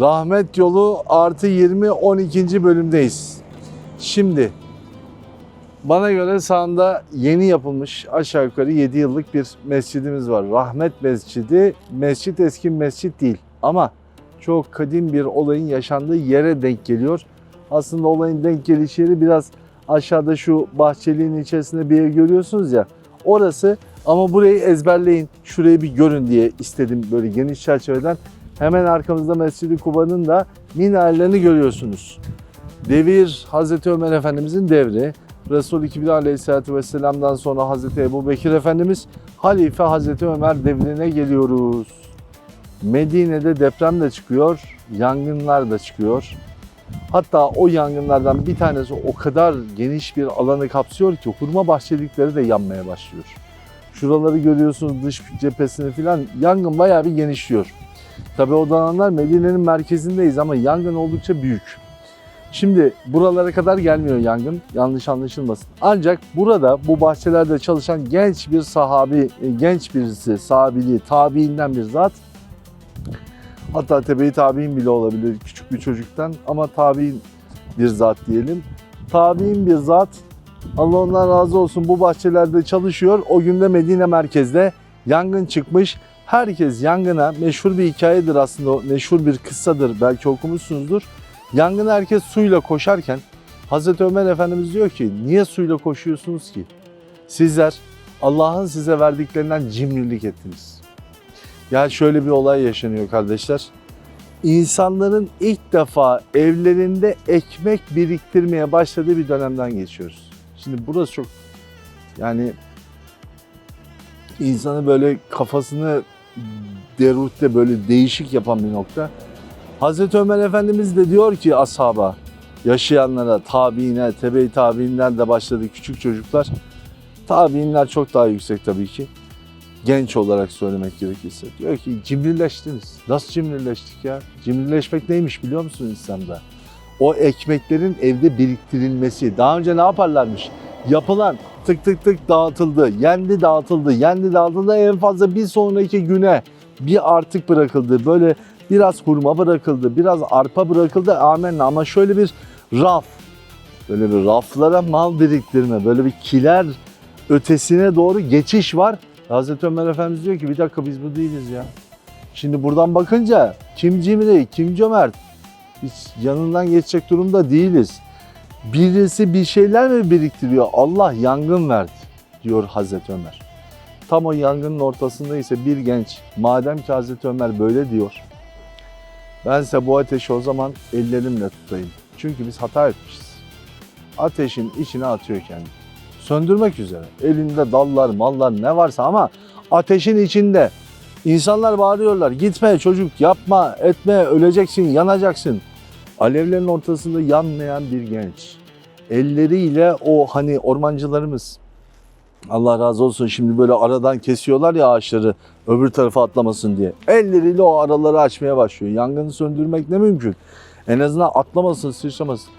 Rahmet Yolu artı 20 12. bölümdeyiz. Şimdi bana göre sağında yeni yapılmış aşağı yukarı 7 yıllık bir mescidimiz var. Rahmet Mescidi. Mescit eski mescit değil ama çok kadim bir olayın yaşandığı yere denk geliyor. Aslında olayın denk geliş yeri biraz aşağıda şu bahçeliğin içerisinde bir yer görüyorsunuz ya. Orası ama burayı ezberleyin, şurayı bir görün diye istedim böyle geniş çerçeveden. Hemen arkamızda Mescid-i Kuba'nın da minarelerini görüyorsunuz. Devir Hazreti Ömer Efendimizin devri. Resul-i Kibir Aleyhisselatü Vesselam'dan sonra Hazreti Ebu Bekir Efendimiz Halife Hazreti Ömer devrine geliyoruz. Medine'de deprem de çıkıyor, yangınlar da çıkıyor. Hatta o yangınlardan bir tanesi o kadar geniş bir alanı kapsıyor ki hurma bahçelikleri de yanmaya başlıyor. Şuraları görüyorsunuz dış cephesini falan yangın bayağı bir genişliyor. Tabii o zamanlar Medine'nin merkezindeyiz ama yangın oldukça büyük. Şimdi buralara kadar gelmiyor yangın, yanlış anlaşılmasın. Ancak burada bu bahçelerde çalışan genç bir sahabi, e, genç birisi, sahabili, tabiinden bir zat. Hatta tebe-i tabiin bile olabilir küçük bir çocuktan ama tabiin bir zat diyelim. Tabiin bir zat, Allah ondan razı olsun bu bahçelerde çalışıyor. O günde Medine merkezde yangın çıkmış. Herkes yangına meşhur bir hikayedir aslında o meşhur bir kıssadır belki okumuşsunuzdur. Yangına herkes suyla koşarken Hazreti Ömer Efendimiz diyor ki niye suyla koşuyorsunuz ki? Sizler Allah'ın size verdiklerinden cimrilik ettiniz. Ya şöyle bir olay yaşanıyor kardeşler. İnsanların ilk defa evlerinde ekmek biriktirmeye başladığı bir dönemden geçiyoruz. Şimdi burası çok yani insanı böyle kafasını derute böyle değişik yapan bir nokta. Hazreti Ömer Efendimiz de diyor ki ashaba, yaşayanlara, tabiine, tebe-i tabiinden de başladı küçük çocuklar. Tabiinler çok daha yüksek tabii ki. Genç olarak söylemek gerekirse. Diyor ki cimrileştiniz. Nasıl cimrileştik ya? Cimrileşmek neymiş biliyor musunuz İslam'da? O ekmeklerin evde biriktirilmesi. Daha önce ne yaparlarmış? Yapılan tık tık tık dağıtıldı, yendi dağıtıldı, yendi dağıtıldı en fazla bir sonraki güne bir artık bırakıldı. Böyle biraz hurma bırakıldı, biraz arpa bırakıldı. Amenna ama şöyle bir raf, böyle bir raflara mal biriktirme, böyle bir kiler ötesine doğru geçiş var. Hazreti Ömer Efendimiz diyor ki bir dakika biz bu değiliz ya. Şimdi buradan bakınca kim cimri, kim cömert hiç yanından geçecek durumda değiliz. Birisi bir şeyler mi biriktiriyor? Allah yangın verdi diyor Hazreti Ömer. Tam o yangının ortasında ise bir genç madem ki Hazreti Ömer böyle diyor. Bense bu ateşi o zaman ellerimle tutayım. Çünkü biz hata etmişiz. Ateşin içine atıyor kendini. Söndürmek üzere. Elinde dallar, mallar ne varsa ama ateşin içinde. İnsanlar bağırıyorlar. Gitme çocuk yapma, etme, öleceksin, yanacaksın. Alevlerin ortasında yanmayan bir genç. Elleriyle o hani ormancılarımız Allah razı olsun şimdi böyle aradan kesiyorlar ya ağaçları öbür tarafa atlamasın diye. Elleriyle o araları açmaya başlıyor. Yangını söndürmek ne mümkün? En azından atlamasın, sıçramasın.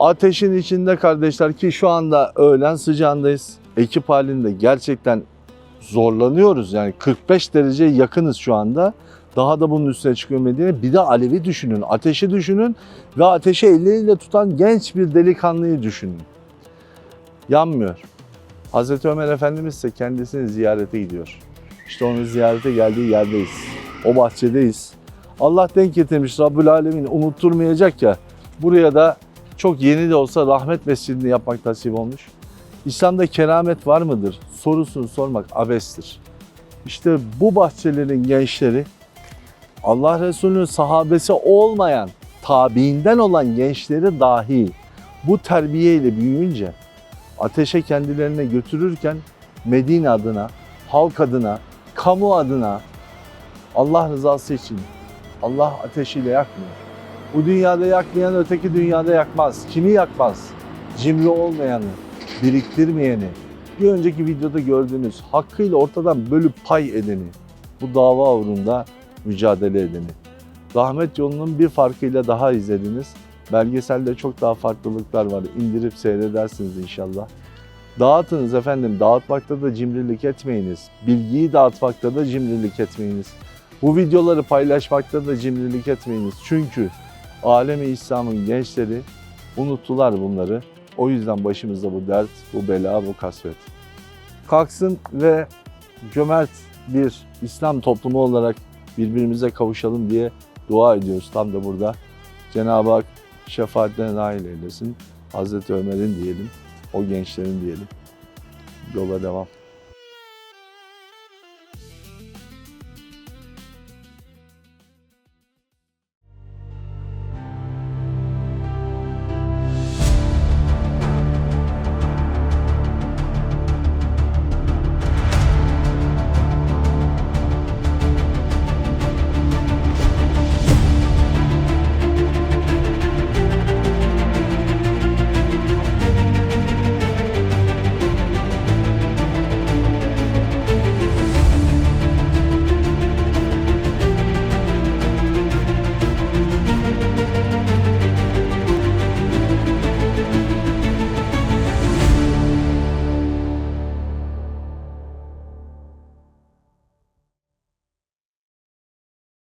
Ateşin içinde kardeşler ki şu anda öğlen sıcağındayız. Ekip halinde gerçekten zorlanıyoruz. Yani 45 derece yakınız şu anda. Daha da bunun üstüne çıkıyor Medine. Bir de alevi düşünün, ateşi düşünün ve ateşi elleriyle tutan genç bir delikanlıyı düşünün. Yanmıyor. Hazreti Ömer Efendimiz ise kendisini ziyarete gidiyor. İşte onu ziyarete geldiği yerdeyiz. O bahçedeyiz. Allah denk getirmiş Rabbül Alemin unutturmayacak ya. Buraya da çok yeni de olsa rahmet mescidini yapmak nasip olmuş. İslam'da keramet var mıdır? Sorusunu sormak abestir. İşte bu bahçelerin gençleri Allah Resulü'nün sahabesi olmayan, tabiinden olan gençleri dahi bu terbiyeyle büyüyünce ateşe kendilerine götürürken Medine adına, halk adına, kamu adına Allah rızası için Allah ateşiyle yakmıyor. Bu dünyada yakmayan öteki dünyada yakmaz. Kimi yakmaz? Cimri olmayanı, biriktirmeyeni, bir önceki videoda gördüğünüz hakkıyla ortadan bölüp pay edeni, bu dava uğrunda mücadele edeni. Rahmet yolunun bir farkıyla daha izlediniz. Belgeselde çok daha farklılıklar var. İndirip seyredersiniz inşallah. Dağıtınız efendim. Dağıtmakta da cimrilik etmeyiniz. Bilgiyi dağıtmakta da cimrilik etmeyiniz. Bu videoları paylaşmakta da cimrilik etmeyiniz. Çünkü alemi İslam'ın gençleri unuttular bunları. O yüzden başımızda bu dert, bu bela, bu kasvet. Kalksın ve cömert bir İslam toplumu olarak birbirimize kavuşalım diye dua ediyoruz tam da burada. Cenab-ı Hak şefaatlerine nail eylesin. Hazreti Ömer'in diyelim, o gençlerin diyelim. Yola devam.